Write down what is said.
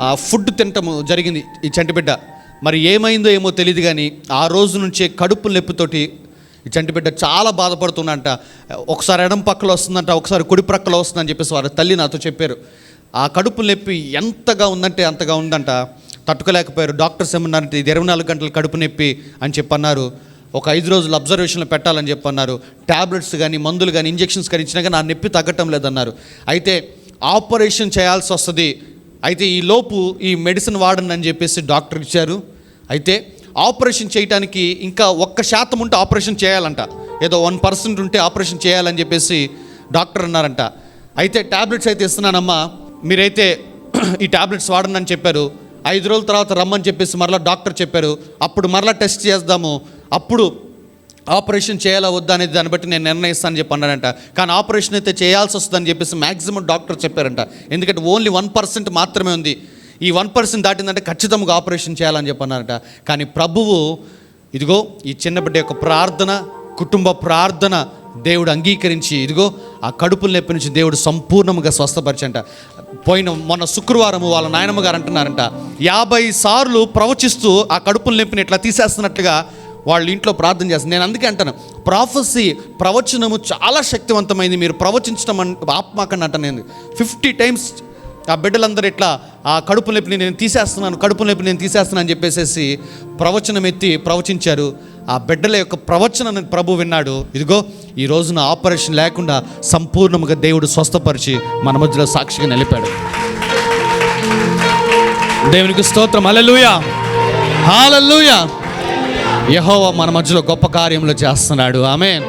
ఆ, ఫుడ్ తినటము జరిగింది ఈ చంటిబిడ్డ. మరి ఏమైందో ఏమో తెలియదు కానీ ఆ రోజు నుంచే కడుపు నొప్పితోటి ఈ చంటిబిడ్డ చాలా బాధపడుతుందంట. ఒకసారి ఎడం పక్కలో వస్తుందంట ఒకసారి కుడి ప్రక్కలో వస్తుందని చెప్పేసి వారి తల్లి నాతో చెప్పారు. ఆ కడుపు నొప్పి ఎంతగా ఉందంటే అంతగా ఉందంట. తట్టుకోలేకపోయారు. డాక్టర్స్ ఏమన్నారంటే ఇది ఇరవై నాలుగు గంటలు కడుపు నొప్పి అని చెప్పన్నారు. ఒక ఐదు రోజులు అబ్జర్వేషన్లో పెట్టాలని చెప్పన్నారు. ట్యాబ్లెట్స్ కానీ మందులు కానీ ఇంజెక్షన్స్ కానీ ఇచ్చినా కానీ ఆ నొప్పి తగ్గటం లేదన్నారు. అయితే ఆపరేషన్ చేయాల్సి వస్తుంది. అయితే ఈ లోపు ఈ మెడిసిన్ వాడండి అని చెప్పేసి డాక్టర్ ఇచ్చారు. అయితే ఆపరేషన్ చేయడానికి ఇంకా ఒక్క శాతం ఉంటే ఆపరేషన్ చేయాలంట. ఏదో వన్ పర్సెంట్ ఉంటే ఆపరేషన్ చేయాలని చెప్పేసి డాక్టర్ అన్నారంట. అయితే ట్యాబ్లెట్స్ అయితే ఇస్తున్నానమ్మా. మీరైతే ఈ ట్యాబ్లెట్స్ వాడండి అని చెప్పారు. ఐదు రోజుల తర్వాత రమ్మని చెప్పేసి మరలా డాక్టర్ చెప్పారు. అప్పుడు మరలా టెస్ట్ చేద్దాము. అప్పుడు ఆపరేషన్ చేయాలా వద్దా అనేది దాన్ని బట్టి నేను నిర్ణయిస్తానని చెప్పి అన్నాడంట. కానీ ఆపరేషన్ అయితే చేయాల్సి వస్తుందని చెప్పేసి మ్యాక్సిమం డాక్టర్ చెప్పారంట. ఎందుకంటే ఓన్లీ వన్ పర్సెంట్ మాత్రమే ఉంది. ఈ వన్ పర్సెంట్ దాటిందంటే ఖచ్చితంగా ఆపరేషన్ చేయాలని చెప్పి అన్నారంట. కానీ ప్రభువు ఇదిగో ఈ చిన్న బిడ్డ యొక్క ప్రార్థన కుటుంబ ప్రార్థన దేవుడు అంగీకరించి ఇదిగో ఆ కడుపుల నొప్పి నుంచి దేవుడు సంపూర్ణంగా స్వస్థపరిచంట పోయిన మొన్న శుక్రవారం వాళ్ళ నాయనమ్మ గారు అంటున్నారంట యాభై సార్లు ప్రవచిస్తూ ఆ కడుపుల నొప్పిని ఇట్లా తీసేస్తున్నట్టుగా వాళ్ళ ఇంట్లో ప్రార్థన చేస్తారు నేను అందుకే అంటాను ప్రాఫెసీ ప్రవచనము చాలా శక్తివంతమైంది. మీరు ప్రవచించడం అన్ ఆత్మాకండి అంటాను నేను. ఫిఫ్టీ టైమ్స్ ఆ బిడ్డలందరూ ఇట్లా ఆ కడుపు నొప్పిని నేను తీసేస్తున్నాను కడుపు నొప్పి నేను తీసేస్తున్నాను అని చెప్పేసి ప్రవచనం ఎత్తి ప్రవచించారు. ఆ బిడ్డల యొక్క ప్రవచనాన్ని ప్రభు విన్నాడు. ఇదిగో ఈ రోజున ఆపరేషన్ లేకుండా సంపూర్ణంగా దేవుడు స్వస్థపరిచి మన మధ్యలో సాక్షిగా నిలిపాడు. దేవునికి స్తోత్రం. అలలుయా హాలూయా యహోవ మన మధ్యలో గొప్ప కార్యములు చేస్తున్నాడు. ఆమె